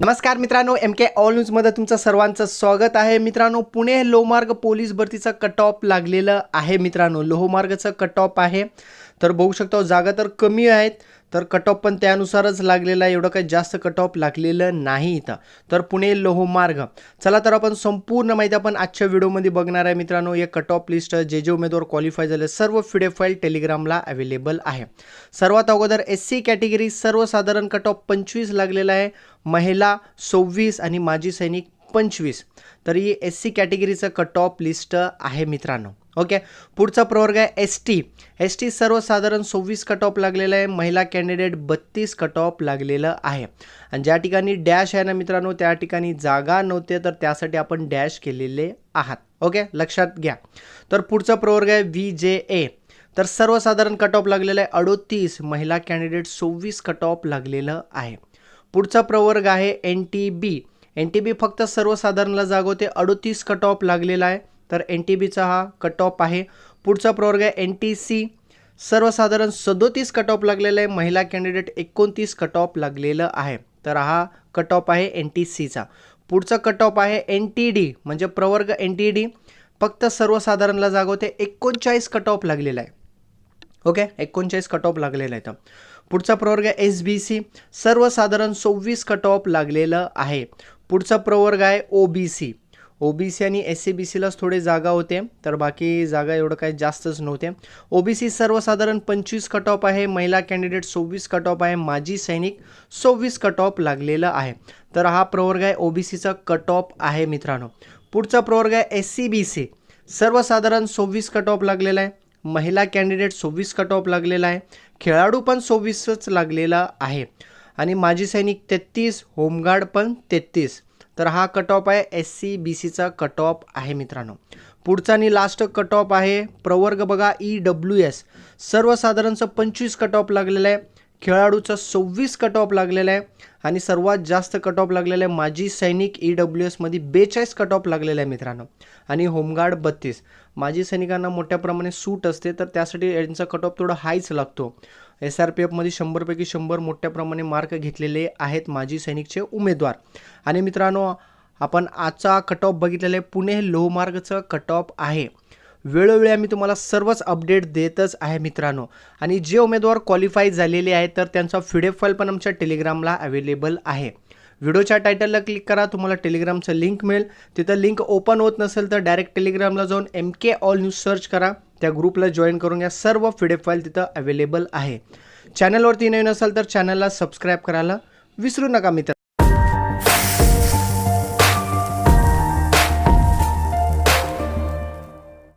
नमस्कार मित्रांनो M K all न्यूजमध्ये तुमचं सर्वांचं स्वागत आहे. मित्रांनो पुणे लोहमार्ग पोलीस भरतीचं कट ऑफ लागलेलं आहे मित्रांनो. लोहमार्गचं कट ऑफ आहे. तर बघू शकतो जागा तर कमी आहेत. तर कट ऑफ पण त्यानुसारच लागलेला आहे. एवढं काही जास्त कट ऑफ लागलेलं नाही इथं. तर पुणे लोहमार्ग. चला तर आपण संपूर्ण माहिती आपण आजच्या व्हिडिओमध्ये बघणार आहे. मित्रांनो हे कट ऑफ लिस्ट जे जे उमेदवार क्वालिफाय झाले सर्व फिडे फाईल टेलिग्रामला अवेलेबल आहे. सर्वात अगोदर एस सी कॅटेगरी सर्वसाधारण कट ऑफ पंचवीस लागलेला आहे. महिला सव्वीस आणि माजी सैनिक पंचवीस. तर ही एस सी कॅटेगरीचं कट ऑफ लिस्ट आहे मित्रांनो. ओके पुढचा प्रवर्ग आहे एस टी एस टी सर्वसाधारण सव्वीस कट ऑफ लागलेलं आहे. महिला कॅन्डिडेट बत्तीस कट ऑफ लागलेलं आहे. आणि ज्या ठिकाणी डॅश आहे ना मित्रांनो त्या ठिकाणी जागा नव्हते तर त्यासाठी आपण डॅश केलेले आहात. ओके लक्षात घ्या. तर पुढचा प्रवर्ग आहे व्ही जे ए तर सर्वसाधारण कट ऑफ लागलेलं आहे अडोतीस. महिला कॅन्डिडेट सव्वीस कट ऑफ लागलेलं आहे. पुढचा प्रवर्ग आहे N T B N T B फक्त सर्वसाधारणला जागवते. अडोतीस कट ऑफ लागलेला आहे. तर एन टी बीचा हा कट ऑफ आहे. पुढचा प्रवर्ग आहे एन टी सी. सर्वसाधारण सदोतीस कट ऑफ लागलेला आहे. महिला कॅन्डिडेट एकोणतीस कट ऑफ लागलेलं आहे. तर हा कट ऑफ आहे एन टी सीचा. पुढचा कट ऑफ आहे एन टी डी. म्हणजे प्रवर्ग एन टी डी. फक्त सर्वसाधारणला जागवते. एकोणचाळीस कट ऑफ लागलेला आहे. ओके? एकोणचाळीस कट ऑफ लागलेला आहे तर पुढचा प्रवर्ग एस बी सी. सर्वसाधारण सव्वीस कट ऑफ लागलेलं आहे. पुढचा प्रवर्ग आहे O B C O B C आणि एस सी बी सीलाच थोडे जागा होते तर बाकी जागा एवढं काही जास्तच नव्हते. ओ बी सी सर्वसाधारण पंचवीस कट ऑफ आहे महिला कॅन्डिडेट सव्वीस कट ऑफ आहे माजी सैनिक सव्वीस कट ऑफ लागलेलं आहे. तर हा प्रवर्ग आहे ओ बी सीचा कट ऑफ आहे मित्रांनो. पुढचा प्रवर्ग आहे एस सी बी सी सर्वसाधारण सव्वीस कट ऑफ लागलेला आहे महिला कॅन्डिडेट सव्वीस कट ऑफ लागलेला आहे खेळाडू पण सव्वीसच लागलेला आहे. आणि माजी सैनिक तेहतीस होमगार्ड पण तेहतीस. तर हा कट ऑफ आहे एस सी बी सीचा कट ऑफ आहे मित्रांनो. पुढचा आणि लास्ट कट ऑफ आहे प्रवर्ग बघा ई डब्ल्यू एस सर्वसाधारणचं पंचवीस कट ऑफ लागलेलं आहे. खेळाडूचा सव्वीस कट ऑफ लागलेला आहे आणि सर्वात जास्त कट ऑफ लागलेला आहे माजी सैनिक ई डब्ल्यू एसमध्ये बेचाळीस कट ऑफ लागलेला आहे मित्रांनो. आणि होमगार्ड बत्तीस. माजी सैनिकांना मोठ्या प्रमाणे सूट असते तर त्यासाठी यांचा कट ऑफ थोडा हायच लागतो एस आर पी एफमध्ये शंभरपैकी शंभर मोठ्या प्रमाणे मार्क घेतलेले आहेत माजी सैनिकचे उमेदवार. आणि मित्रांनो आपण आजचा कट ऑफ बघितलेला आहे. पुणे लोहमार्गचं कट ऑफ आहे. वेळोवेळी आम्ही तुम्हाला सर्वच अपडेट देतच आहे मित्रांनो. आणि जे उमेदवार क्वालिफाय झालेले आहेत तर त्यांचा फिडेफ फाईल पण आमच्या टेलिग्रामला अवेलेबल आहे. व्हिडिओच्या टायटलला क्लिक करा तुम्हाला टेलिग्रामचं लिंक मिळेल. तिथं लिंक ओपन होत नसेल तर डायरेक्ट टेलिग्रामला जाऊन M K all news search करा. त्या ग्रुपला जॉईन करून घ्या सर्व फिडेफ फाईल तिथं अवेलेबल आहे. चॅनलवरती नवीन असाल तर चॅनलला सबस्क्राईब करायला विसरू नका मित्र